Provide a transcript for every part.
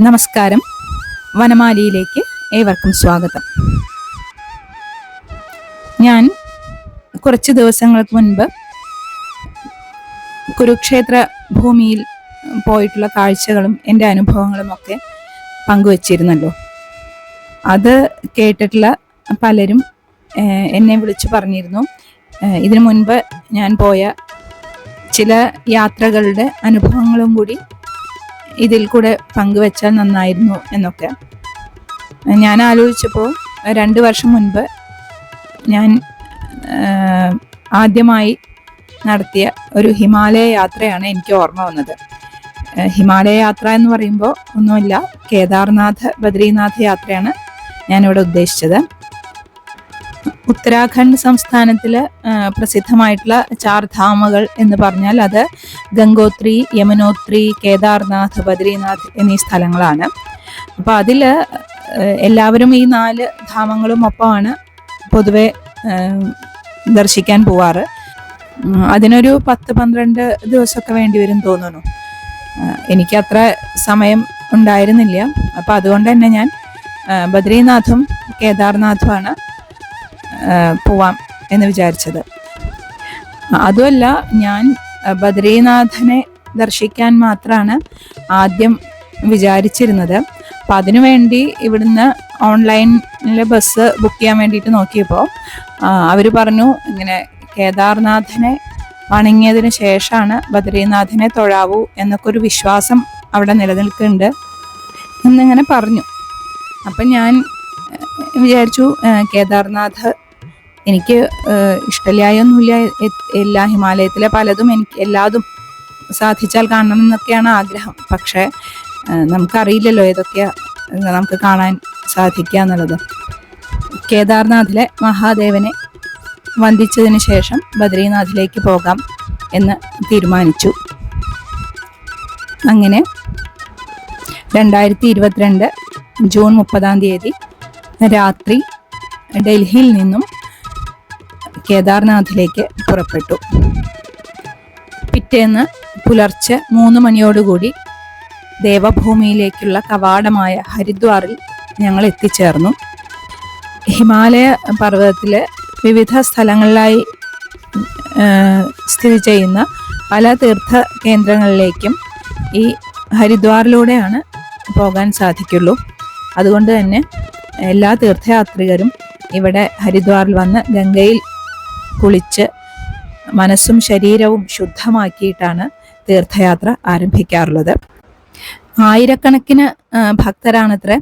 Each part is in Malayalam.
നമസ്കാരം. വനമാലിയിലേക്ക് ഏവർക്കും സ്വാഗതം. ഞാൻ കുറച്ച് ദിവസങ്ങൾക്ക് മുൻപ് കുരുക്ഷേത്ര ഭൂമിയിൽ പോയിട്ടുള്ള കാഴ്ചകളും എന്റെ അനുഭവങ്ങളും ഒക്കെ പങ്കുവച്ചിരുന്നല്ലോ. അത് കേട്ടിട്ടുള്ള പലരും എന്നെ വിളിച്ചു പറഞ്ഞിരുന്നു. ഇതിനു മുൻപ് ഞാൻ പോയ ചില യാത്രകളുടെ അനുഭവങ്ങളും കൂടി ഇതിൽ കൂടെ പങ്കുവെച്ചാൽ നന്നായിരുന്നു എന്നൊക്കെ. ഞാൻ ആലോചിച്ചപ്പോൾ രണ്ട് വർഷം മുൻപ് ഞാൻ ആദ്യമായി നടത്തിയ ഒരു ഹിമാലയ യാത്രയാണ് എനിക്ക് ഓർമ്മ വന്നത്. ഹിമാലയ യാത്ര എന്ന് പറയുമ്പോൾ ഒന്നുമില്ല കേദാർനാഥ് ബദ്രീനാഥ് യാത്രയാണ് ഞാനിവിടെ ഉദ്ദേശിച്ചത്. ഉത്തരാഖണ്ഡ് സംസ്ഥാനത്തിൽ പ്രസിദ്ധമായിട്ടുള്ള ചാർ ധാമകൾ എന്ന് പറഞ്ഞാൽ അത് ഗംഗോത്രി യമനോത്രി കേദാർനാഥ് ബദ്രീനാഥ് എന്നീ സ്ഥലങ്ങളാണ്. അപ്പോൾ അതിൽ എല്ലാവരും ഈ നാല് ധാമങ്ങളും ഒപ്പമാണ് പൊതുവെ ദർശിക്കാൻ പോവാറ്. അതിനൊരു പത്ത് പന്ത്രണ്ട് ദിവസമൊക്കെ വേണ്ടി വരും തോന്നുന്നു. എനിക്ക് അത്ര സമയം ഉണ്ടായിരുന്നില്ല. അപ്പോൾ അതുകൊണ്ട് തന്നെ ഞാൻ ബദ്രീനാഥും കേദാർനാഥുമാണ് പോവാം എന്ന് വിചാരിച്ചത്. അതുമല്ല ഞാൻ ബദ്രീനാഥനെ ദർശിക്കാൻ മാത്രമാണ് ആദ്യം വിചാരിച്ചിരുന്നത്. അപ്പം അതിനുവേണ്ടി ഇവിടുന്ന് ഓൺലൈനിൽ ബസ് ബുക്ക് ചെയ്യാൻ വേണ്ടിയിട്ട് നോക്കിയപ്പോൾ അവർ പറഞ്ഞു ഇങ്ങനെ കേദാർനാഥനെ വണങ്ങിയതിന് ശേഷമാണ് ബദ്രീനാഥിനെ തൊഴാവൂ എന്നൊക്കെ ഒരു വിശ്വാസം അവിടെ നിലനിൽക്കുന്നുണ്ട് എന്നിങ്ങനെ പറഞ്ഞു. അപ്പം ഞാൻ വിചാരിച്ചു കേദാർനാഥ് എനിക്ക് ഇഷ്ടമില്ലായൊന്നുമില്ല എല്ലാ ഹിമാലയത്തിലെ പലതും എനിക്ക് എല്ലാതും സാധിച്ചാൽ കാണണം എന്നൊക്കെയാണ് ആഗ്രഹം. പക്ഷേ നമുക്കറിയില്ലല്ലോ ഏതൊക്കെയാ നമുക്ക് കാണാൻ സാധിക്കുക എന്നുള്ളത്. കേദാർനാഥിലെ മഹാദേവനെ വന്ദിച്ചതിന് ശേഷം ബദ്രീനാഥിലേക്ക് പോകാം എന്ന് തീരുമാനിച്ചു. അങ്ങനെ രണ്ടായിരത്തി ഇരുപത്തിരണ്ട് ജൂൺ മുപ്പതാം തീയതി രാത്രി ഡൽഹിയിൽ നിന്നും കേദാർനാഥിലേക്ക് പുറപ്പെട്ടു. പിറ്റേന്ന് പുലർച്ചെ മൂന്ന് മണിയോടുകൂടി ദേവഭൂമിയിലേക്കുള്ള കവാടമായ ഹരിദ്വാറിൽ ഞങ്ങൾ എത്തിച്ചേർന്നു. ഹിമാലയ പർവതത്തിലെ വിവിധ സ്ഥലങ്ങളിലായി സ്ഥിതി ചെയ്യുന്ന പല തീർത്ഥ കേന്ദ്രങ്ങളിലേക്കും ഈ ഹരിദ്വാറിലൂടെയാണ് പോകാൻ സാധിക്കുള്ളൂ. അതുകൊണ്ട് തന്നെ എല്ലാ തീർത്ഥയാത്രികരും ഇവിടെ ഹരിദ്വാറിൽ വന്ന് ഗംഗയിൽ കുളിച്ച് മനസ്സും ശരീരവും ശുദ്ധമാക്കിയിട്ടാണ് തീർത്ഥയാത്ര ആരംഭിക്കാറുള്ളത്. ആയിരക്കണക്കിന് ഭക്തരാണത്രേ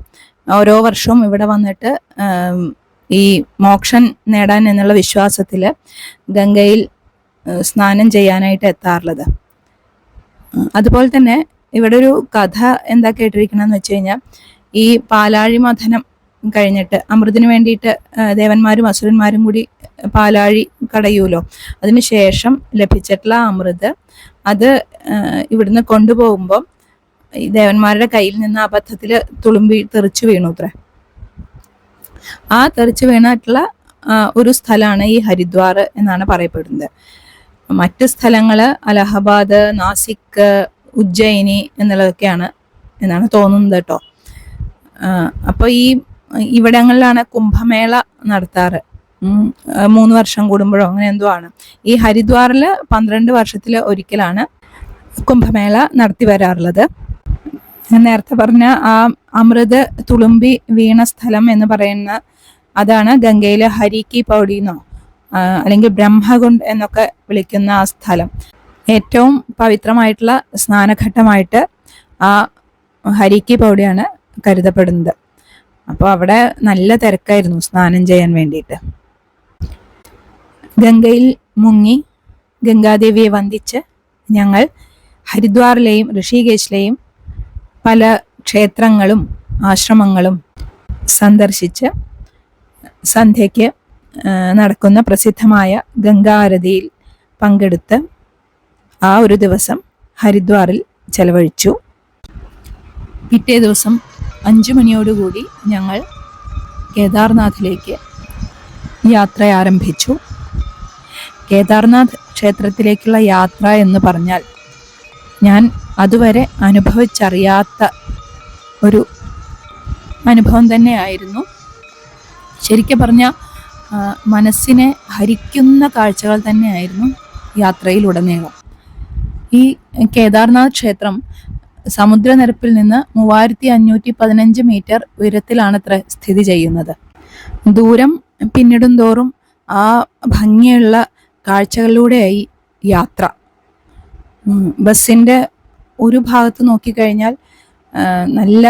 ഓരോ വർഷവും ഇവിടെ വന്നിട്ട് ഈ മോക്ഷൻ നേടാൻ എന്നുള്ള വിശ്വാസത്തിൽ ഗംഗയിൽ സ്നാനം ചെയ്യാനായിട്ട് എത്താറുള്ളത്. അതുപോലെ തന്നെ ഇവിടെ ഒരു കഥ എന്താ കേട്ടിരിക്കണമെന്ന് വെച്ച് കഴിഞ്ഞാൽ ഈ പാലാഴി മഥനം കഴിഞ്ഞിട്ട് അമൃതിന് വേണ്ടിയിട്ട് ദേവന്മാരും അസുരന്മാരും കൂടി പാലാഴി കടയൂലോ. അതിനുശേഷം ലഭിച്ചിട്ടുള്ള അമൃത് അത് ഇവിടുന്ന് കൊണ്ടുപോകുമ്പോൾ ഈ ദേവന്മാരുടെ കയ്യിൽ നിന്ന് അബദ്ധത്തിൽ തുളുമ്പി തെറിച്ചു വീണു അത്രേ. ആ തെറിച്ചു വീണിട്ടുള്ള ഒരു സ്ഥലമാണ് ഈ ഹരിദ്വാർ എന്നാണ് പറയപ്പെടുന്നത്. മറ്റ് സ്ഥലങ്ങൾ അലഹബാദ് നാസിക് ഉജ്ജയിനി എന്നുള്ളതൊക്കെയാണ് എന്നാണ് തോന്നുന്നത് കേട്ടോ. അപ്പോൾ ഈ ഇവിടങ്ങളിലാണ് കുംഭമേള നടത്താറ്. മൂന്ന് വർഷം കൂടുമ്പോഴോ അങ്ങനെ എന്തോ ആണ്. ഈ ഹരിദ്വാറിൽ പന്ത്രണ്ട് വർഷത്തിൽ ഒരിക്കലാണ് കുംഭമേള നടത്തി വരാറുള്ളത്. നേരത്തെ പറഞ്ഞ ആ അമൃത് തുളുമ്പി വീണ സ്ഥലം എന്ന് പറയുന്ന അതാണ് ഗംഗയിലെ ഹരിക്കി പൗടിന്നോ അല്ലെങ്കിൽ ബ്രഹ്മകുണ്ട് എന്നൊക്കെ വിളിക്കുന്ന ആ സ്ഥലം. ഏറ്റവും പവിത്രമായിട്ടുള്ള സ്നാനഘട്ടമായിട്ട് ആ ഹരിക്കി പൗടിയാണ് കരുതപ്പെടുന്നത്. അപ്പോൾ അവിടെ നല്ല തിരക്കായിരുന്നു സ്നാനം ചെയ്യാൻ വേണ്ടിയിട്ട്. ഗംഗയിൽ മുങ്ങി ഗംഗാദേവിയെ വന്ദിച്ച് ഞങ്ങൾ ഹരിദ്വാറിലെയും ഋഷികേശിലെയും പല ക്ഷേത്രങ്ങളും ആശ്രമങ്ങളും സന്ദർശിച്ച് സന്ധ്യയ്ക്ക് നടക്കുന്ന പ്രസിദ്ധമായ ഗംഗാരതിയിൽ പങ്കെടുത്ത് ആ ഒരു ദിവസം ഹരിദ്വാറിൽ ചെലവഴിച്ചു. പിറ്റേ ദിവസം അഞ്ചു മണിയോടുകൂടി ഞങ്ങൾ കേദാർനാഥിലേക്ക് യാത്ര ആരംഭിച്ചു. കേദാർനാഥ് ക്ഷേത്രത്തിലേക്കുള്ള യാത്ര എന്ന് പറഞ്ഞാൽ ഞാൻ അതുവരെ അനുഭവിച്ചറിയാത്ത ഒരു അനുഭവം തന്നെയായിരുന്നു. ശരിക്കും പറഞ്ഞാൽ മനസ്സിനെ ഹരിക്കുന്ന കാഴ്ചകൾ തന്നെയായിരുന്നു യാത്രയിലുടനീളം. ഈ കേദാർനാഥ് ക്ഷേത്രം സമുദ്രനിരപ്പിൽ നിന്ന് മൂവായിരത്തി അഞ്ഞൂറ്റി പതിനഞ്ച് മീറ്റർ ഉയരത്തിലാണത്ര സ്ഥിതി ചെയ്യുന്നത്. ദൂരം പിന്നിടും തോറും ആ ഭംഗിയുള്ള കാഴ്ചകളിലൂടെയായി യാത്ര. ബസ്സിന്റെ ഒരു ഭാഗത്ത് നോക്കിക്കഴിഞ്ഞാൽ നല്ല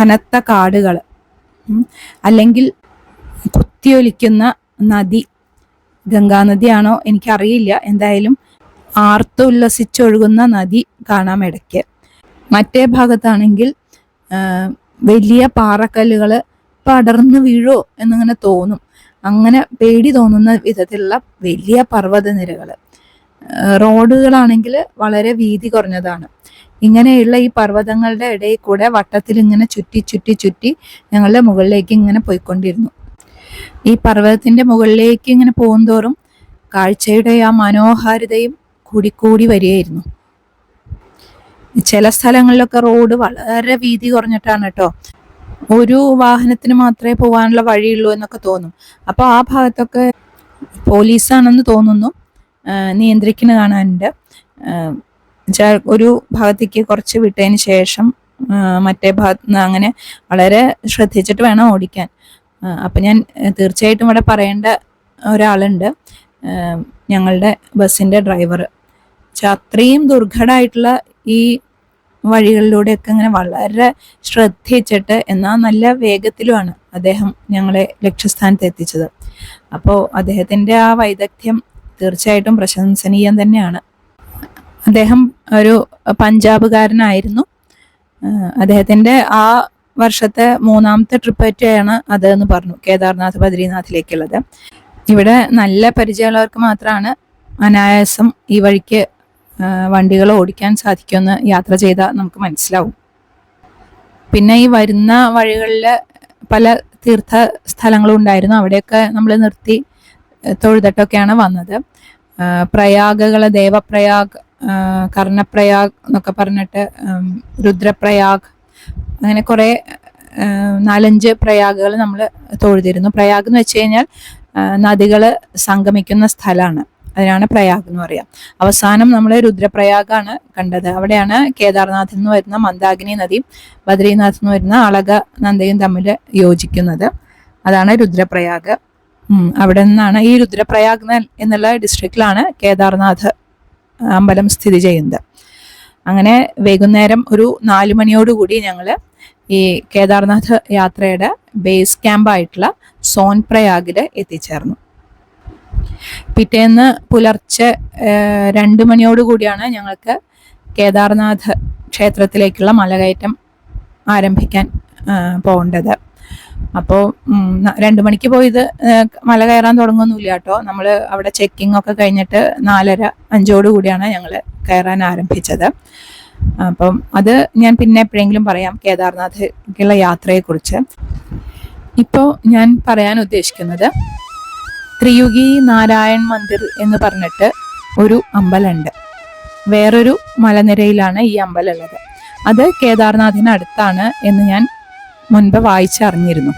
കനത്ത കാടുകൾ അല്ലെങ്കിൽ കുത്തിയൊലിക്കുന്ന നദി ഗംഗാനദിയാണോ എനിക്കറിയില്ല. എന്തായാലും ആർത്തുല്ലസിച്ചൊഴുകുന്ന നദി കാണാം ഇടയ്ക്ക്. മറ്റേ ഭാഗത്താണെങ്കിൽ വലിയ പാറക്കല്ലുകൾ പടർന്നു വീഴോ എന്നിങ്ങനെ തോന്നും. അങ്ങനെ പേടി തോന്നുന്ന വിധത്തിലുള്ള വലിയ പർവതനിരകൾ റോഡുകളാണെങ്കിൽ വളരെ വീതി കുറഞ്ഞതാണ്. ഇങ്ങനെയുള്ള ഈ പർവതങ്ങളുടെ ഇടയിൽ കൂടെ വട്ടത്തിൽ ഇങ്ങനെ ചുറ്റി ചുറ്റി ചുറ്റി ഞങ്ങളുടെ മുകളിലേക്ക് ഇങ്ങനെ പോയിക്കൊണ്ടിരുന്നു. ഈ പർവതത്തിന്റെ മുകളിലേക്ക് ഇങ്ങനെ പോകുന്തോറും കാഴ്ചയുടെ ആ മനോഹാരിതയും കൂടിക്കൂടി വരികയായിരുന്നു. ചില സ്ഥലങ്ങളിലൊക്കെ റോഡ് വളരെ വീതി കുറഞ്ഞിട്ടാണ് കേട്ടോ. ഒരു വാഹനത്തിന് മാത്രമേ പോകാനുള്ള വഴിയുള്ളൂ എന്നൊക്കെ തോന്നും. അപ്പോൾ ആ ഭാഗത്തൊക്കെ പോലീസാണെന്ന് തോന്നുന്നു. നിയന്ത്രിക്കുന്ന കാണാനുണ്ട്. ഒരു ഭാഗത്തേക്ക് കുറച്ച് വിട്ടതിന് ശേഷം മറ്റേ ഭാഗത്ത് നിന്ന് അങ്ങനെ വളരെ ശ്രദ്ധിച്ചിട്ട് വേണം ഓടിക്കാൻ. അപ്പം ഞാൻ തീർച്ചയായിട്ടും ഇവിടെ പറയേണ്ട ഒരാളുണ്ട്. ഞങ്ങളുടെ ബസ്സിന്റെ ഡ്രൈവർ അത്രയും ദുർഘടമായിട്ടുള്ള ഈ വഴികളിലൂടെയൊക്കെ ഇങ്ങനെ വളരെ ശ്രദ്ധിച്ചിട്ട് എന്നാൽ നല്ല വേഗത്തിലുമാണ് അദ്ദേഹം ഞങ്ങളെ ലക്ഷ്യസ്ഥാനത്ത് എത്തിച്ചത്. അപ്പോൾ അദ്ദേഹത്തിന്റെ ആ വൈദഗ്ധ്യം തീർച്ചയായിട്ടും പ്രശംസനീയം തന്നെയാണ്. അദ്ദേഹം ഒരു പഞ്ചാബുകാരനായിരുന്നു. അദ്ദേഹത്തിന്റെ ആ വർഷത്തെ മൂന്നാമത്തെ ട്രിപ്പ് പറ്റിയാണ് അത് എന്ന് പറഞ്ഞു കേദാർനാഥ് ബദ്രീനാഥിലേക്കുള്ളത്. ഇവിടെ നല്ല പരിചയമുള്ളവർക്ക് മാത്രമാണ് അനായാസം ഈ വഴിക്ക് വണ്ടികൾ ഓടിക്കാൻ സാധിക്കുമെന്ന് യാത്ര ചെയ്താൽ നമുക്ക് മനസ്സിലാവും. പിന്നെ ഈ വരുന്ന വഴികളിൽ പല തീർത്ഥ സ്ഥലങ്ങളും ഉണ്ടായിരുന്നു. അവിടെയൊക്കെ നമ്മൾ നിർത്തി തൊഴുതട്ടൊക്കെയാണ് വന്നത്. പ്രയാഗകൾ ദേവപ്രയാഗ് കർണപ്രയാഗ് എന്നൊക്കെ പറഞ്ഞിട്ട് രുദ്രപ്രയാഗ് അങ്ങനെ കുറേ നാലഞ്ച് പ്രയാഗുകൾ നമ്മൾ തൊഴുതിരുന്നു. പ്രയാഗ് എന്ന് വെച്ച് കഴിഞ്ഞാൽ നദികൾ സംഗമിക്കുന്ന സ്ഥലമാണ് അതിനാണ് പ്രയാഗ് എന്ന് പറയാം. അവസാനം നമ്മൾ രുദ്രപ്രയാഗാണ് കണ്ടത്. അവിടെയാണ് കേദാർനാഥിൽ നിന്ന് വരുന്ന മന്ദാകിനി നദിയും ബദ്രീനാഥിൽ നിന്ന് വരുന്ന അളക നന്ദയും തമ്മിൽ യോജിക്കുന്നത്. അതാണ് രുദ്രപ്രയാഗ്. അവിടെ നിന്നാണ് ഈ രുദ്രപ്രയാഗ് എന്നുള്ള ഡിസ്ട്രിക്റ്റിലാണ് കേദാർനാഥ് അമ്പലം സ്ഥിതി ചെയ്യുന്നത്. അങ്ങനെ വൈകുന്നേരം ഒരു നാല് മണിയോടുകൂടി ഞങ്ങൾ ഈ കേദാർനാഥ് യാത്രയുടെ ബേസ് ക്യാമ്പായിട്ടുള്ള സോൻ പ്രയാഗിൽ എത്തിച്ചേർന്നു. പിറ്റേന്ന് പുലർച്ചെ രണ്ട് മണിയോട് കൂടിയാണ് ഞങ്ങൾക്ക് കേദാർനാഥ് ക്ഷേത്രത്തിലേക്കുള്ള മലകയറ്റം ആരംഭിക്കാൻ പോകേണ്ടത്. അപ്പോൾ രണ്ട് മണിക്ക് പോയത് മല കയറാൻ തുടങ്ങുന്നില്ല കേട്ടോ. നമ്മൾ അവിടെ ചെക്കിംഗ് ഒക്കെ കഴിഞ്ഞിട്ട് നാലര അഞ്ചോട് കൂടിയാണ് ഞങ്ങൾ കയറാൻ ആരംഭിച്ചത്. അപ്പം അത് ഞാൻ പിന്നെ എപ്പോഴെങ്കിലും പറയാം കേദാർനാഥിലേക്കുള്ള യാത്രയെക്കുറിച്ച്. ഇപ്പോൾ ഞാൻ പറയാൻ ഉദ്ദേശിക്കുന്നത് ത്രിയുഗി നാരായൺ മന്ദിർ എന്ന് പറഞ്ഞിട്ട് ഒരു അമ്പലമുണ്ട്. വേറൊരു മലനിരയിലാണ് ഈ അമ്പലം ഉള്ളത് അത് കേദാർനാഥിന് അടുത്താണ് എന്ന് ഞാൻ മുൻപ് വായിച്ചറിഞ്ഞിരുന്നു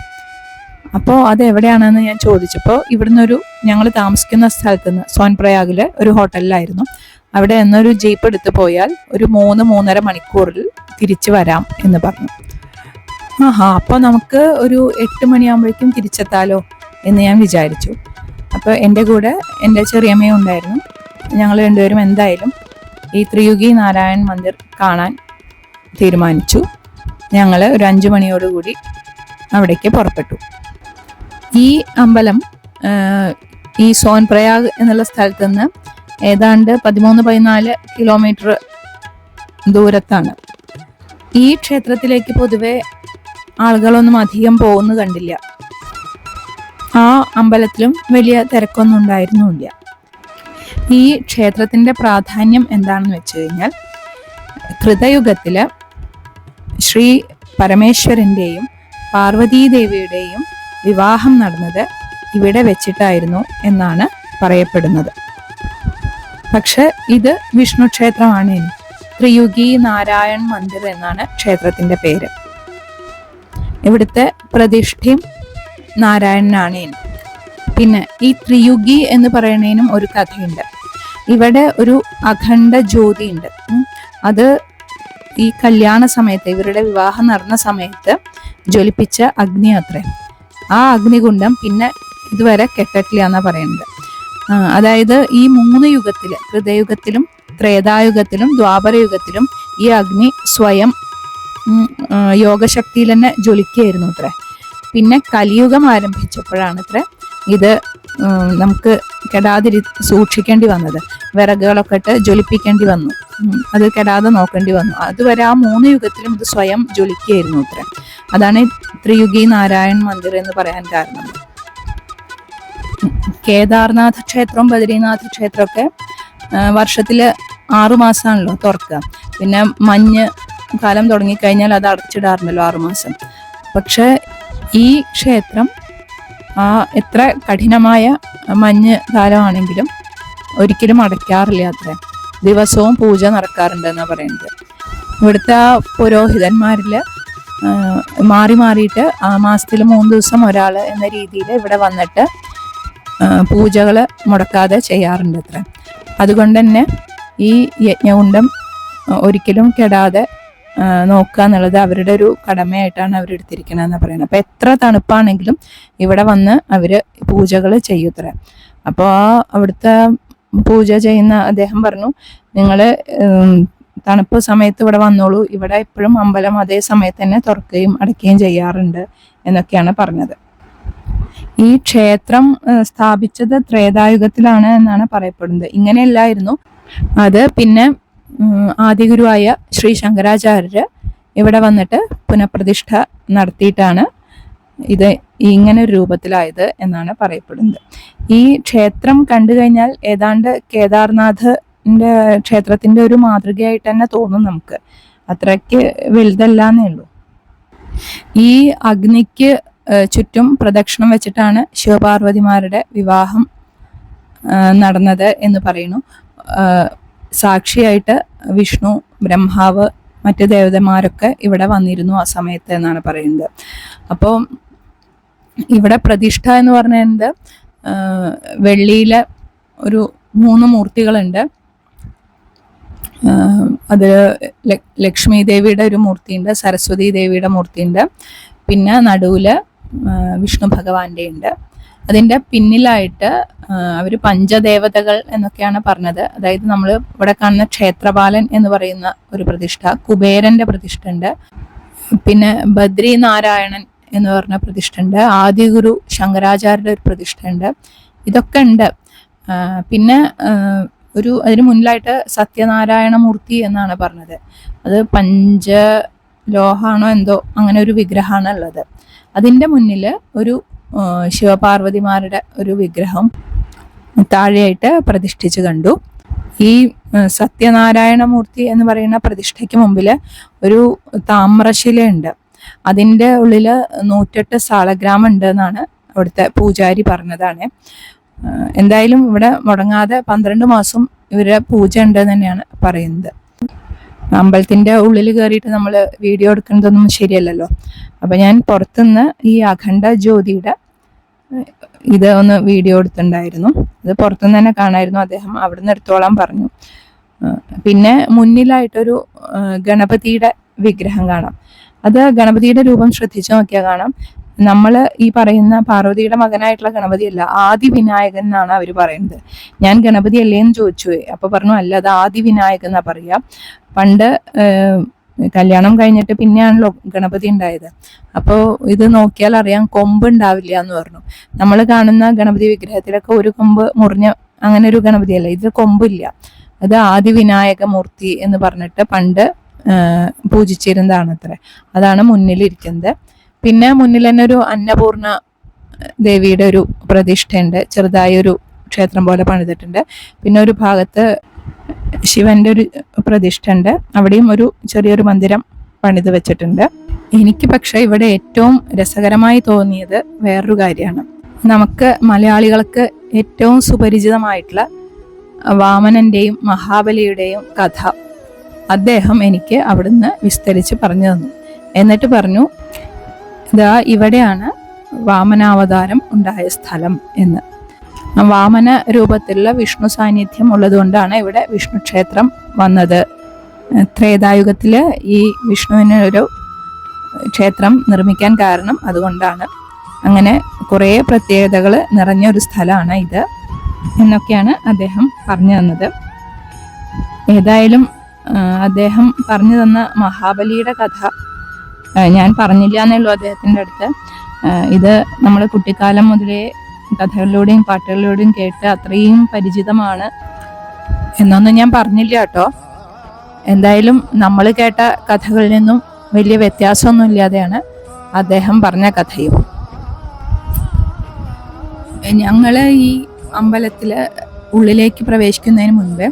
അപ്പോൾ അത് എവിടെയാണെന്ന് ഞാൻ ചോദിച്ചപ്പോൾ ഇവിടുന്ന് ഒരു ഞങ്ങൾ താമസിക്കുന്ന സ്ഥലത്ത് നിന്ന് സോൻപ്രയാഗിൽ ഒരു ഹോട്ടലിലായിരുന്നു. അവിടെ നിന്നൊരു ജീപ്പ് എടുത്ത് പോയാൽ ഒരു മൂന്ന് മൂന്നര മണിക്കൂറിൽ തിരിച്ചു വരാം എന്ന് പറഞ്ഞു. ആഹാ അപ്പോൾ നമുക്ക് ഒരു എട്ട് മണിയാകുമ്പോഴേക്കും തിരിച്ചെത്താലോ എന്ന് ഞാൻ വിചാരിച്ചു. അപ്പോൾ എന്റെ കൂടെ എന്റെ ചെറിയമ്മയും ഉണ്ടായിരുന്നു. ഞങ്ങൾ രണ്ടുപേരും എന്തായാലും ഈ ത്രിയുഗി നാരായൺ മന്ദിർ കാണാൻ തീരുമാനിച്ചു. ഞങ്ങൾ ഒരു അഞ്ചു മണിയോടുകൂടി അവിടേക്ക് പുറപ്പെട്ടു. ഈ അമ്പലം ഈ സോൻ പ്രയാഗ് എന്നുള്ള സ്ഥലത്ത് നിന്ന് ഏതാണ്ട് പതിമൂന്ന് പതിനാല് കിലോമീറ്റർ ദൂരത്താണ്. ഈ ക്ഷേത്രത്തിലേക്ക് പൊതുവെ ആളുകളൊന്നും അധികം പോകുന്നു കണ്ടില്ല. ആ അമ്പലത്തിലും വലിയ തിരക്കൊന്നും ഉണ്ടായിരുന്നുമില്ല ഈ ക്ഷേത്രത്തിന്റെ പ്രാധാന്യം എന്താണെന്ന് വെച്ച് കഴിഞ്ഞാൽ കൃതയുഗത്തിൽ ശ്രീ പരമേശ്വരന്റെയും പാർവതീദേവിയുടെയും വിവാഹം നടന്നത് ഇവിടെ വെച്ചിട്ടായിരുന്നു എന്നാണ് പറയപ്പെടുന്നത്. പക്ഷെ ഇത് വിഷ്ണു ക്ഷേത്രമാണ്. ത്രിയുഗി നാരായൺ മന്ദിർ എന്നാണ് ക്ഷേത്രത്തിന്റെ പേര്. ഇവിടുത്തെ പ്രതിഷ്ഠയും നാരായണനാണ് പിന്നെ ഈ ത്രിയുഗി എന്ന് പറയുന്നതിനും ഒരു കഥയുണ്ട്. ഇവിടെ ഒരു അഖണ്ഡ ജ്യോതി ഉണ്ട് അത് ഈ കല്യാണ സമയത്ത് ഇവരുടെ വിവാഹം നടന്ന സമയത്ത് ജ്വലിപ്പിച്ച അഗ്നി അത്രേ. ആ അഗ്നികുണ്ഡം പിന്നെ ഇതുവരെ കെട്ടട്ടില്ല എന്നാ പറയുന്നത് അതായത് ഈ മൂന്ന് യുഗത്തിൽ ഹൃദയുഗത്തിലും ത്രേതായുഗത്തിലും ദ്വാപരയുഗത്തിലും ഈ അഗ്നി സ്വയം യോഗശക്തിയിൽ തന്നെ ജ്വലിക്കുകയായിരുന്നു അത്രേ. പിന്നെ കലിയുഗം ആരംഭിച്ചപ്പോഴാണ് അത്രേ ഇത് നമുക്ക് കെടാതിരി സൂക്ഷിക്കേണ്ടി വന്നത്. വിറകുകളൊക്കെ ഇട്ട് ജ്വലിപ്പിക്കേണ്ടി വന്നു. അത് കെടാതെ നോക്കേണ്ടി വന്നു. അതുവരെ ആ മൂന്ന് യുഗത്തിലും ഇത് സ്വയം ജ്വലിക്കുകയായിരുന്നു അത്ര. അതാണ് ത്രിയുഗി നാരായൺ മന്ദിർ എന്ന് പറയാൻ കാരണം. കേദാർനാഥ ക്ഷേത്രവും ബദ്രീനാഥ് ക്ഷേത്രമൊക്കെ വർഷത്തിൽ ആറുമാസമാണല്ലോ തുറക്കുക. പിന്നെ മഞ്ഞ് കാലം തുടങ്ങിക്കഴിഞ്ഞാൽ അത് അടച്ചിടാറുണ്ടല്ലോ ആറുമാസം പക്ഷെ ഈ ക്ഷേത്രം എത്ര കഠിനമായ മഞ്ഞ് കാലമാണെങ്കിലും ഒരിക്കലും അടയ്ക്കാറില്ല അത്ര. ദിവസവും പൂജ നടക്കാറുണ്ട് എന്നാ പറയുന്നത്. ഇവിടുത്തെ ആ പുരോഹിതന്മാരിൽ മാറി മാറിയിട്ട് ആ മാസത്തിൽ മൂന്ന് ദിവസം ഒരാൾ എന്ന രീതിയിൽ ഇവിടെ വന്നിട്ട് പൂജകൾ മുടക്കാതെ ചെയ്യാറുണ്ട് അത്ര. അതുകൊണ്ട് തന്നെ ഈ യജ്ഞകുണ്ടം ഒരിക്കലും കെടാതെ നോക്കുക എന്നുള്ളത് അവരുടെ ഒരു കടമയായിട്ടാണ് അവരെടുത്തിരിക്കണമെന്ന് പറയുന്നത്. അപ്പോൾ എത്ര തണുപ്പാണെങ്കിലും ഇവിടെ വന്ന് അവർ പൂജകൾ ചെയ്യൂത്ര അപ്പോൾ അവിടുത്തെ പൂജ ചെയ്യുന്ന അദ്ദേഹം പറഞ്ഞു നിങ്ങൾ തണുപ്പ് സമയത്ത് ഇവിടെ വന്നോളൂ. ഇവിടെ എപ്പോഴും അമ്പലം അതേ സമയത്ത് തന്നെ തുറക്കുകയും അടയ്ക്കുകയും ചെയ്യാറുണ്ട് എന്നൊക്കെയാണ് പറഞ്ഞത്. ഈ ക്ഷേത്രം സ്ഥാപിച്ചത് ത്രേതായുഗത്തിലാണ് എന്നാണ് പറയപ്പെടുന്നത്. ഇങ്ങനെയല്ലായിരുന്നു. അത് പിന്നെ ആദിഗുരുവായ ശ്രീ ശങ്കരാചാര്യർ ഇവിടെ വന്നിട്ട് പുനഃപ്രതിഷ്ഠ നടത്തിയിട്ടാണ് ഇത് ഇങ്ങനെ ഒരു രൂപത്തിലായത് എന്നാണ് പറയപ്പെടുന്നത്. ഈ ക്ഷേത്രം കണ്ടു കഴിഞ്ഞാൽ ഏതാണ്ട് കേദാർനാഥിന്റെ ക്ഷേത്രത്തിന്റെ ഒരു മാതൃകയായിട്ട് തന്നെ തോന്നും നമുക്ക്. അത്രയ്ക്ക് വലുതല്ലാന്നേ ഉള്ളൂ. ഈ അഗ്നിക്ക് ചുറ്റും പ്രദക്ഷിണം വെച്ചിട്ടാണ് ശിവപാർവതിമാരുടെ വിവാഹം നടന്നത് എന്ന് പറയുന്നു. സാക്ഷിയായിട്ട് വിഷ്ണു ബ്രഹ്മാവ് മറ്റ് ദേവതമാരൊക്കെ ഇവിടെ വന്നിരുന്നു ആ സമയത്ത് എന്നാണ് പറയുന്നത്. അപ്പോൾ ഇവിടെ പ്രതിഷ്ഠ എന്ന് ഏഹ്, വെള്ളിയിലെ ഒരു മൂന്ന് മൂർത്തികളുണ്ട്. അത് ലക്ഷ്മി ദേവിയുടെ ഒരു മൂർത്തിയുണ്ട് സരസ്വതി ദേവിയുടെ മൂർത്തിയുണ്ട്. പിന്നെ നടുവിൽ വിഷ്ണു ഭഗവാന്റെ ഉണ്ട് അതിന്റെ പിന്നിലായിട്ട് അവർ പഞ്ചദേവതകൾ എന്നൊക്കെയാണ് പറഞ്ഞത്. അതായത് നമ്മൾ ഇവിടെ കാണുന്ന ക്ഷേത്രപാലൻ എന്ന് പറയുന്ന ഒരു പ്രതിഷ്ഠ കുബേരന്റെ പ്രതിഷ്ഠ ഉണ്ട് പിന്നെ ബദ്രി നാരായണൻ എന്ന് പറഞ്ഞ പ്രതിഷ്ഠ ഉണ്ട് ആദിഗുരു ശങ്കരാചാര്യരുടെ ഒരു പ്രതിഷ്ഠ ഉണ്ട് ഇതൊക്കെ ഉണ്ട്. പിന്നെ ഒരു അതിന് മുന്നിലായിട്ട് സത്യനാരായണ മൂർത്തി എന്നാണ് പറഞ്ഞത്. അത് പഞ്ച ലോഹാണോ എന്തോ അങ്ങനെ ഒരു വിഗ്രഹമാണ് ഉള്ളത് അതിന്റെ മുന്നിൽ ഒരു ശിവപാർവതിമാരുടെ ഒരു വിഗ്രഹം താഴെയായിട്ട് പ്രതിഷ്ഠിച്ച് കണ്ടു. ഈ സത്യനാരായണ മൂർത്തി എന്ന് പറയുന്ന പ്രതിഷ്ഠയ്ക്ക് മുമ്പിൽ ഒരു താമ്രശിലയുണ്ട്. അതിന്റെ ഉള്ളിൽ നൂറ്റെട്ട് സാളഗ്രാം ഉണ്ട് എന്നാണ് അവിടുത്തെ പൂജാരി പറഞ്ഞതാണ്. എന്തായാലും ഇവിടെ മുടങ്ങാതെ പന്ത്രണ്ട് മാസം ഇവരുടെ പൂജ ഉണ്ട് തന്നെയാണ് പറയുന്നത്. അമ്പലത്തിന്റെ ഉള്ളിൽ കയറിയിട്ട് നമ്മൾ വീഡിയോ എടുക്കുന്നതൊന്നും ശരിയല്ലല്ലോ. അപ്പൊ ഞാൻ പുറത്തുനിന്ന് ഈ അഖണ്ഡ ജ്യോതിയുടെ ഇത് ഒന്ന് വീഡിയോ എടുത്തിട്ടുണ്ടായിരുന്നു. ഇത് പുറത്തുനിന്ന് തന്നെ കാണായിരുന്നു. അദ്ദേഹം അവിടുന്ന് എടുത്തോളാൻ പറഞ്ഞു. പിന്നെ മുന്നിലായിട്ടൊരു ഗണപതിയുടെ വിഗ്രഹം കാണാം. അത് ഗണപതിയുടെ രൂപം ശ്രദ്ധിച്ചു നോക്കിയാൽ കാണാം. നമ്മൾ ഈ പറയുന്ന പാർവതിയുടെ മകനായിട്ടുള്ള ഗണപതിയല്ല ആദി വിനായകൻ എന്നാണ് അവർ പറയുന്നത്. ഞാൻ ഗണപതി അല്ലേ എന്ന് ചോദിച്ചു പോയി. അപ്പൊ പറഞ്ഞു അല്ല അത് ആദി വിനായകൻ എന്നാ പറയാ. പണ്ട് കല്യാണം കഴിഞ്ഞിട്ട് പിന്നെയാണല്ലോ ഗണപതി ഉണ്ടായത്. അപ്പോൾ ഇത് നോക്കിയാൽ അറിയാം കൊമ്പ് ഉണ്ടാവില്ല എന്ന് പറഞ്ഞു. നമ്മൾ കാണുന്ന ഗണപതി വിഗ്രഹത്തിലൊക്കെ ഒരു കൊമ്പ് മുറിഞ്ഞ അങ്ങനെ ഒരു ഗണപതിയല്ല ഇത് കൊമ്പില്ല. അത് ആദി വിനായക മൂർത്തി എന്ന് പറഞ്ഞിട്ട് പണ്ട് പൂജിച്ചിരുന്നതാണ് അത്ര അതാണ് മുന്നിലിരിക്കുന്നത്. പിന്നെ മുന്നിൽ തന്നെ ഒരു അന്നപൂർണ ദേവിയുടെ ഒരു പ്രതിഷ്ഠയുണ്ട്. ചെറുതായ ഒരു ക്ഷേത്രം പോലെ പണിതിട്ടുണ്ട്. പിന്നെ ഒരു ഭാഗത്ത് ശിവന്റെ ഒരു പ്രതിഷ്ഠ ഉണ്ട് അവിടെയും ഒരു ചെറിയൊരു മന്ദിരം പണിത് വെച്ചിട്ടുണ്ട്. എനിക്ക് പക്ഷെ ഇവിടെ ഏറ്റവും രസകരമായി തോന്നിയത് വേറൊരു കാര്യമാണ്. നമുക്ക് മലയാളികൾക്ക് ഏറ്റവും സുപരിചിതമായിട്ടുള്ള വാമനന്റെയും മഹാബലിയുടെയും കഥ അദ്ദേഹം എനിക്ക് അവിടുന്ന് വിസ്തരിച്ച് പറഞ്ഞു തന്നു. എന്നിട്ട് പറഞ്ഞു ഇതാ ഇവിടെയാണ് വാമനാവതാരം ഉണ്ടായ സ്ഥലം എന്ന്. വാമന രൂപത്തിലുള്ള വിഷ്ണു സാന്നിധ്യം ഉള്ളതുകൊണ്ടാണ് ഇവിടെ വിഷ്ണു ക്ഷേത്രം വന്നത്. ത്രേതായുഗത്തിൽ ഈ വിഷ്ണുവിന് ഒരു ക്ഷേത്രം നിർമ്മിക്കാൻ കാരണം അതുകൊണ്ടാണ്. അങ്ങനെ കുറേ പ്രത്യേകതകൾ നിറഞ്ഞ ഒരു സ്ഥലമാണ് ഇത് എന്നൊക്കെയാണ് അദ്ദേഹം പറഞ്ഞു തന്നത്. ഏതായാലും അദ്ദേഹം പറഞ്ഞു തന്ന മഹാബലിയുടെ കഥ ഞാൻ പറഞ്ഞില്ല എന്നുള്ളൂ അദ്ദേഹത്തിന്റെ അടുത്ത്. ഇത് നമ്മൾ കുട്ടിക്കാലം മുതലേ കഥകളിലൂടെയും പാട്ടുകളിലൂടെയും കേട്ട് അത്രയും പരിചിതമാണ്. എന്നൊന്നും ഞാൻ പറഞ്ഞില്ല കേട്ടോ. എന്തായാലും നമ്മൾ കേട്ട കഥകളിൽ നിന്നും വലിയ വ്യത്യാസമൊന്നും ഇല്ലാതെയാണ് അദ്ദേഹം പറഞ്ഞ കഥയും. ഞങ്ങൾ ഈ അമ്പലത്തിൽ ഉള്ളിലേക്ക് പ്രവേശിക്കുന്നതിന് മുൻപ്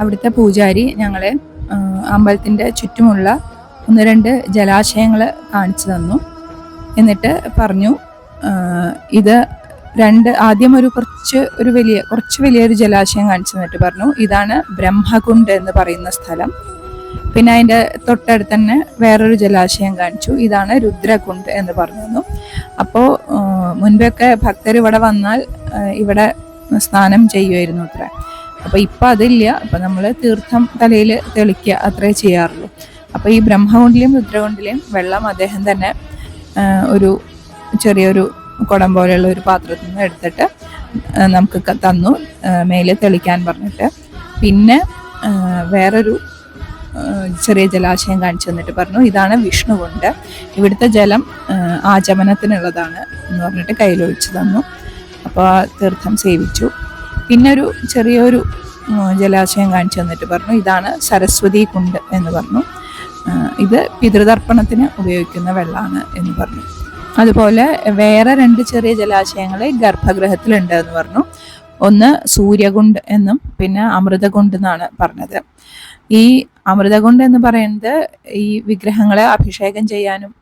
അവിടുത്തെ പൂജാരി ഞങ്ങളെ അമ്പലത്തിന്റെ ചുറ്റുമുള്ള ഒന്ന് രണ്ട് ജലാശയങ്ങൾ കാണിച്ചു തന്നു. എന്നിട്ട് പറഞ്ഞു ഇത് രണ്ട് ആദ്യം ഒരു കുറച്ച് ഒരു വലിയ കുറച്ച് വലിയൊരു ജലാശയം കാണിച്ചു തന്നിട്ട് പറഞ്ഞു. ഇതാണ് ബ്രഹ്മകുണ്ട് എന്ന് പറയുന്ന സ്ഥലം. പിന്നെ അതിന്റെ തൊട്ടടുത്ത് തന്നെ വേറൊരു ജലാശയം കാണിച്ചു. ഇതാണ് രുദ്രകുണ്ട് എന്ന് പറഞ്ഞു അപ്പോൾ മുൻപൊക്കെ ഭക്തർ ഇവിടെ വന്നാൽ ഇവിടെ സ്നാനം ചെയ്യുമായിരുന്നു അത്ര. അപ്പോൾ ഇപ്പം അതില്ല. അപ്പം നമ്മൾ തീർത്ഥം തലയിൽ തെളിക്കുക അത്രേ ചെയ്യാറുള്ളൂ. അപ്പോൾ ഈ ബ്രഹ്മകുണ്ടിലെയും രുദ്രകുണ്ടിലെയും വെള്ളം അദ്ദേഹം തന്നെ ഒരു ചെറിയൊരു കുടം പോലെയുള്ള ഒരു പാത്രത്തിൽ നിന്ന് എടുത്തിട്ട് നമുക്ക് തന്നു മേലെ തെളിക്കാൻ പറഞ്ഞിട്ട്. പിന്നെ വേറൊരു ചെറിയ ജലാശയം കാണിച്ചു തന്നിട്ട് പറഞ്ഞു ഇതാണ് വിഷ്ണു കൊണ്ട് ഇവിടുത്തെ ജലം ആചമനത്തിനുള്ളതാണ് എന്ന് പറഞ്ഞിട്ട് കയ്യിലൊഴിച്ചു തന്നു. അപ്പോൾ തീർത്ഥം സേവിച്ചു. പിന്നെ ഒരു ചെറിയൊരു ജലാശയം കാണിച്ചു തന്നിട്ട് പറഞ്ഞു ഇതാണ് സരസ്വതി കുണ്ട് എന്ന് പറഞ്ഞു. ഇത് പിതൃതർപ്പണത്തിന് ഉപയോഗിക്കുന്ന വെള്ളമാണ് എന്ന് പറഞ്ഞു. അതുപോലെ വേറെ രണ്ട് ചെറിയ ജലാശയങ്ങൾ ഗർഭഗൃഹത്തിലുണ്ട് എന്ന് പറഞ്ഞു. ഒന്ന് സൂര്യകുണ്ട് എന്നും പിന്നെ അമൃതകുണ്ട് എന്നാണ് പറഞ്ഞത്. ഈ അമൃതകുണ്ട് എന്ന് പറയുന്നത് ഈ വിഗ്രഹങ്ങളെ അഭിഷേകം ചെയ്യാനും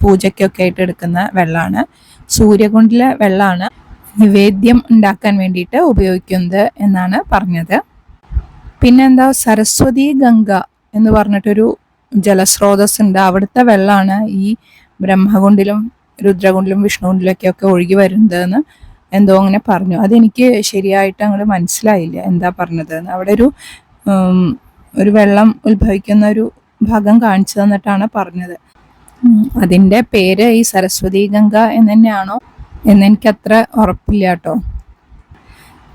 പൂജയ്ക്കൊക്കെ ആയിട്ട് എടുക്കുന്ന വെള്ളമാണ് സൂര്യകുണ്ടിലെ വെള്ളമാണ് നിവേദ്യം ഉണ്ടാക്കാൻ വേണ്ടിയിട്ട് ഉപയോഗിക്കുന്നത് എന്നാണ് പറഞ്ഞത്. പിന്നെന്താ? സരസ്വതി ഗംഗ എന്ന് പറഞ്ഞിട്ടൊരു ജലസ്രോതസ് ഉണ്ട് അവിടുത്തെ വെള്ളമാണ് ഈ ബ്രഹ്മകുണ്ടിലും രുദ്രകുണ്ടിലും വിഷ്ണുകുണ്ടിലൊക്കെ ഒക്കെ ഒഴുകി വരുന്നതെന്ന് എന്തോ അങ്ങനെ പറഞ്ഞു. അതെനിക്ക് ശരിയായിട്ട് അങ്ങോട്ട് മനസ്സിലായില്ല എന്താ പറഞ്ഞത് അവിടെ ഒരു ഒരു വെള്ളം ഉത്ഭവിക്കുന്ന ഒരു ഭാഗം കാണിച്ചു തന്നിട്ടാണ് പറഞ്ഞത്. അതിന്റെ പേര് ഈ സരസ്വതി ഗംഗ എന്ന് തന്നെയാണോ എന്നെനിക്ക് അത്ര ഉറപ്പില്ല കേട്ടോ.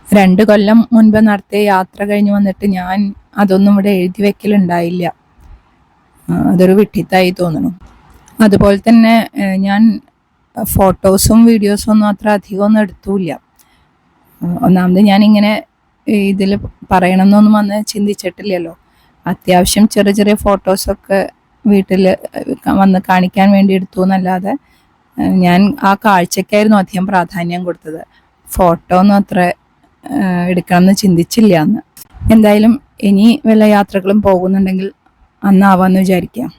രണ്ട് കൊല്ലം മുൻപ് നടത്തിയ യാത്ര കഴിഞ്ഞ് വന്നിട്ട് ഞാൻ അതൊന്നും ഇവിടെ എഴുതി വെക്കലുണ്ടായില്ല. അതൊരു വിട്ടിത്തായി തോന്നുന്നു. അതുപോലെ തന്നെ ഞാൻ ഫോട്ടോസും വീഡിയോസും ഒന്നും അത്ര അധികം ഒന്നും എടുത്തൂല്ല. ഒന്നാമത് ഞാനിങ്ങനെ ഇതിൽ പറയണമെന്നൊന്നും വന്ന് ചിന്തിച്ചിട്ടില്ലല്ലോ. അത്യാവശ്യം ചെറിയ ചെറിയ ഫോട്ടോസൊക്കെ വീട്ടിൽ വന്ന് കാണിക്കാൻ വേണ്ടി എടുത്തു എന്നല്ലാതെ ഞാൻ ആ കാഴ്ചക്കായിരുന്നു അധികം പ്രാധാന്യം കൊടുത്തത്. ഫോട്ടോ ഒന്നും അത്ര എടുക്കണമെന്ന് ചിന്തിച്ചില്ല അന്ന്. എന്തായാലും ഇനി വല്ല യാത്രകളും പോകുന്നുണ്ടെങ്കിൽ അന്നാവാന്ന് വിചാരിക്കാം.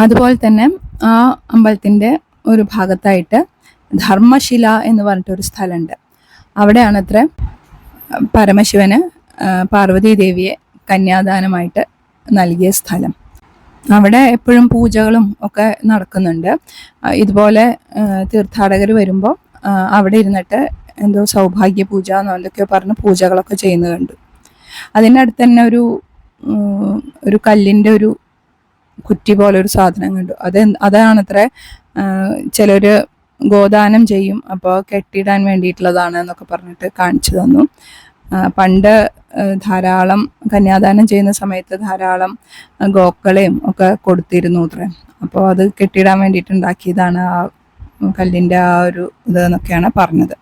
അതുപോലെ തന്നെ ആ അമ്പലത്തിന്റെ ഒരു ഭാഗത്തായിട്ട് ധർമ്മശില എന്ന് പറഞ്ഞിട്ടൊരു സ്ഥലമുണ്ട്. അവിടെയാണ് അത്ര പരമശിവന് പാർവതി ദേവിയെ കന്യാദാനമായിട്ട് നൽകിയ സ്ഥലം. അവിടെ എപ്പോഴും പൂജകളും ഒക്കെ നടക്കുന്നുണ്ട്. ഇതുപോലെ തീർത്ഥാടകർ വരുമ്പോൾ അവിടെ ഇരുന്നിട്ട് എന്തോ സൗഭാഗ്യ പൂജ എന്നോ എന്തൊക്കെയോ പറഞ്ഞ് പൂജകളൊക്കെ ചെയ്യുന്നത് അതിന്റെ അടുത്ത് തന്നെ ഒരു ഒരു കല്ലിന്റെ ഒരു കുറ്റി പോലെ ഒരു സാധനം കണ്ടു. അത് അതാണത്ര ചിലർ ഗോദാനം ചെയ്യും അപ്പോൾ കെട്ടിയിടാൻ വേണ്ടിയിട്ടുള്ളതാണ് എന്നൊക്കെ പറഞ്ഞിട്ട് കാണിച്ചു തന്നു. പണ്ട് ധാരാളം കന്യാദാനം ചെയ്യുന്ന സമയത്ത് ധാരാളം ഗോക്കളെയും ഒക്കെ കൊടുത്തിരുന്നു അത്ര. അപ്പോൾ അത് കെട്ടിയിടാൻ വേണ്ടിയിട്ട് ഉണ്ടാക്കിയതാണ് ആ കല്ലിന്റെ ആ ഒരു ഇത് എന്നൊക്കെയാണ് പറഞ്ഞത്.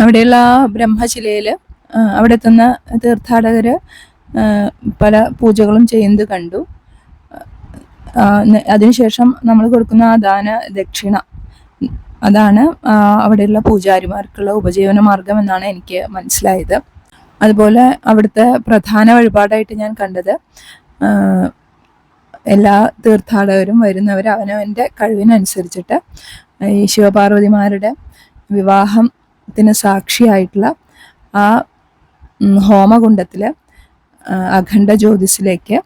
അവിടെയുള്ള ആ ബ്രഹ്മശിലയിൽ അവിടെ എത്തുന്ന തീർത്ഥാടകർ പല പൂജകളും ചെയ്യുന്നത് കണ്ടു. അതിനുശേഷം നമ്മൾ കൊടുക്കുന്ന ആ ദാന ദക്ഷിണ. അതാണ് അവിടെയുള്ള പൂജാരിമാർക്കുള്ള ഉപജീവന മാർഗം എന്നാണ് എനിക്ക് മനസ്സിലായത്. അതുപോലെ അവിടുത്തെ പ്രധാന വഴിപാടായിട്ട് ഞാൻ കണ്ടത് എല്ലാ തീർത്ഥാടകരും വരുന്നവർ അവനവന്റെ കഴിവിനനുസരിച്ചിട്ട് ഈ ശിവപാർവതിമാരുടെ വിവാഹത്തിന് സാക്ഷിയായിട്ടുള്ള ആ ഹോമകുണ്ടത്തിൽ അഖണ്ഡ ജ്യോതിസിലേക്ക്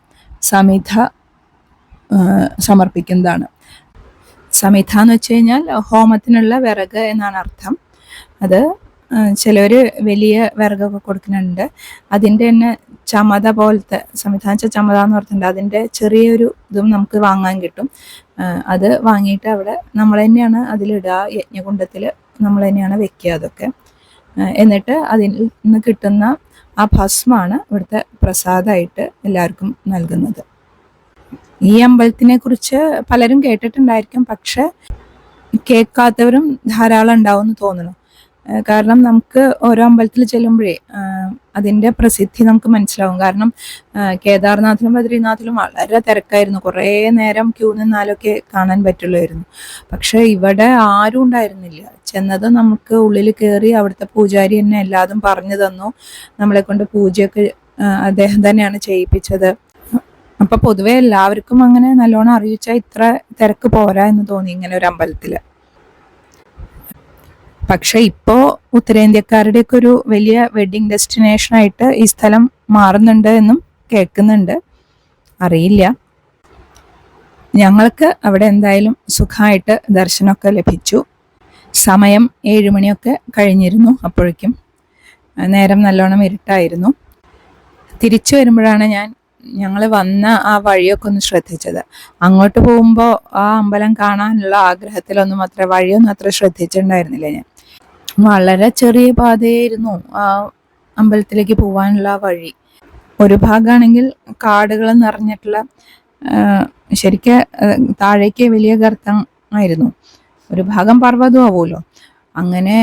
സമിധ സമർപ്പിക്കുന്നതാണ്. സമിത എന്ന് വെച്ച് കഴിഞ്ഞാൽ ഹോമത്തിനുള്ള വിറക് എന്നാണ് അർത്ഥം. അത് ചിലർ വലിയ വിറകൊക്കെ കൊടുക്കുന്നുണ്ട്. അതിന്റെ തന്നെ ചമത പോലത്തെ സംവിധാന വെച്ചാൽ ചമത എന്ന് പറഞ്ഞിട്ടുണ്ട്. അതിന്റെ ചെറിയൊരു ഇതും നമുക്ക് വാങ്ങാൻ കിട്ടും. അത് വാങ്ങിയിട്ട് അവിടെ നമ്മൾ തന്നെയാണ് അതിലിടുക. യജ്ഞകുണ്ടത്തിൽ നമ്മൾ തന്നെയാണ് വെക്കുക അതൊക്കെ. എന്നിട്ട് അതിൽ നിന്ന് കിട്ടുന്ന ആ ഭസ്മാണ് ഇവിടുത്തെ പ്രസാദമായിട്ട് എല്ലാവർക്കും നൽകുന്നത്. ഈ അമ്പലത്തിനെ കുറിച്ച് പലരും കേട്ടിട്ടുണ്ടായിരിക്കും പക്ഷെ കേൾക്കാത്തവരും ധാരാളം ഉണ്ടാവും എന്ന് തോന്നുന്നു കാരണം നമുക്ക് ഓരോ അമ്പലത്തിൽ ചെല്ലുമ്പോഴേ അതിന്റെ പ്രസിദ്ധി നമുക്ക് മനസ്സിലാവും. കാരണം കേദാർനാഥിലും ബദ്രീനാഥിലും വളരെ തിരക്കായിരുന്നു. കുറേ നേരം ക്യൂ നിന്നാലൊക്കെ കാണാൻ പറ്റുള്ളായിരുന്നു. പക്ഷെ ഇവിടെ ആരും ഉണ്ടായിരുന്നില്ല. ചെന്നത് നമുക്ക് ഉള്ളിൽ കയറി അവിടുത്തെ പൂജാരി തന്നെ എല്ലാതും പറഞ്ഞു തന്നു. നമ്മളെ കൊണ്ട് പൂജയൊക്കെ അദ്ദേഹം തന്നെയാണ് ചെയ്യിപ്പിച്ചത്. അപ്പൊ പൊതുവെ എല്ലാവർക്കും അങ്ങനെ നല്ലോണം അറിയിച്ചാൽ ഇത്ര തിരക്ക് പോരാ എന്ന് തോന്നി ഇങ്ങനെ ഒരു അമ്പലത്തിൽ. പക്ഷെ ഇപ്പോ ഉത്തരേന്ത്യക്കാരുടെയൊക്കെ ഒരു വലിയ വെഡിങ് ഡെസ്റ്റിനേഷൻ ആയിട്ട് ഈ സ്ഥലം മാറുന്നുണ്ട് എന്നും കേൾക്കുന്നുണ്ട്. അറിയില്ല. ഞങ്ങൾക്ക് അവിടെ എന്തായാലും സുഖമായിട്ട് ദർശനമൊക്കെ ലഭിച്ചു. സമയം ഏഴുമണിയൊക്കെ കഴിഞ്ഞിരുന്നു അപ്പോഴേക്കും. നേരം നല്ലോണം ഇരുട്ടായിരുന്നു. തിരിച്ചു വരുമ്പോഴാണ് ഞാൻ ഞങ്ങൾ വന്ന ആ വഴിയൊക്കെ ഒന്ന് ശ്രദ്ധിച്ചത്. അങ്ങോട്ട് പോകുമ്പോൾ ആ അമ്പലം കാണാനുള്ള ആഗ്രഹത്തിലൊന്നും അത്ര വഴിയൊന്നും അത്ര ശ്രദ്ധിച്ചിട്ടുണ്ടായിരുന്നില്ല ഞാൻ. വളരെ ചെറിയ പാതയായിരുന്നു ആ അമ്പലത്തിലേക്ക് പോകാനുള്ള വഴി. ഒരു ഭാഗമാണെങ്കിൽ കാടുകൾ നിറഞ്ഞിട്ടുള്ള ശരിക്ക് താഴേക്ക് വലിയ ഗർത്തം ആയിരുന്നു. ഒരു ഭാഗം പർവതമാവുമല്ലോ അങ്ങനെ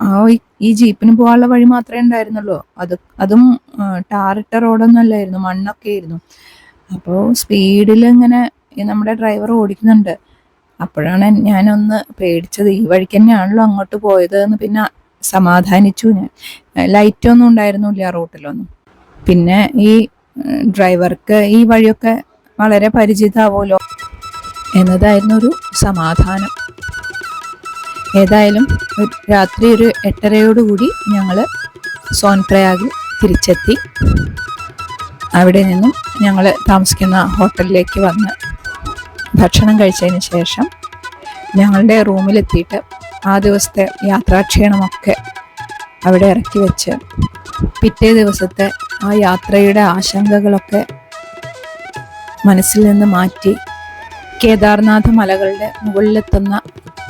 ആ ഈ- ജീപ്പിന് പോകാനുള്ള വഴി മാത്രമേ ഉണ്ടായിരുന്നുള്ളൂ. അത് അതും ടാറിട്ട റോഡൊന്നും അല്ലായിരുന്നു. മണ്ണൊക്കെ ആയിരുന്നു. അപ്പോൾ സ്പീഡിൽ ഇങ്ങനെ നമ്മുടെ ഡ്രൈവർ ഓടിക്കുന്നുണ്ട്. അപ്പോഴാണ് ഞാനൊന്ന് പേടിച്ചത് ഈ വഴിക്ക് തന്നെയാണല്ലോ അങ്ങോട്ട് പോയത് എന്ന് പിന്നെ സമാധാനിച്ചു ഞാൻ. ലൈറ്റൊന്നും ഉണ്ടായിരുന്നില്ല റൂട്ടിലൊന്നും. പിന്നെ ഈ ഡ്രൈവർക്ക് ഈ വഴിയൊക്കെ വളരെ പരിചിതമാവുമല്ലോ എന്നതായിരുന്നു ഒരു സമാധാനം. ഏതായാലും രാത്രി ഒരു എട്ടരയോടുകൂടി ഞങ്ങൾ സോൻപ്രയാഗിൽ തിരിച്ചെത്തി. അവിടെ നിന്നും ഞങ്ങൾ താമസിക്കുന്ന ഹോട്ടലിലേക്ക് വന്ന് ഭക്ഷണം കഴിച്ചതിന് ശേഷം ഞങ്ങളുടെ റൂമിലെത്തിയിട്ട് ആ ദിവസത്തെ യാത്രാക്ഷീണമൊക്കെ അവിടെ ഇറക്കി വെച്ച് പിറ്റേ ദിവസത്തെ ആ യാത്രയുടെ ആശങ്കകളൊക്കെ മനസ്സിൽ നിന്ന് മാറ്റി. കേദാർനാഥ മലകളുടെ മുകളിലെത്തുന്ന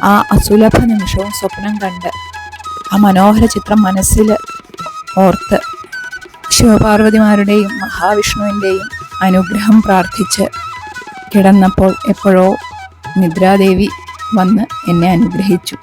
ആ അസുലഭ നിമിഷവും സ്വപ്നം കണ്ട് ആ മനോഹര ചിത്രം മനസ്സിൽ ഓർത്ത് ശിവപാർവതിമാരുടെയും മഹാവിഷ്ണുവിന്റെയും അനുഗ്രഹം പ്രാർത്ഥിച്ച് കിടന്നപ്പോൾ എപ്പോഴോ നിദ്രാദേവി വന്ന് എന്നെ അനുഗ്രഹിച്ചു.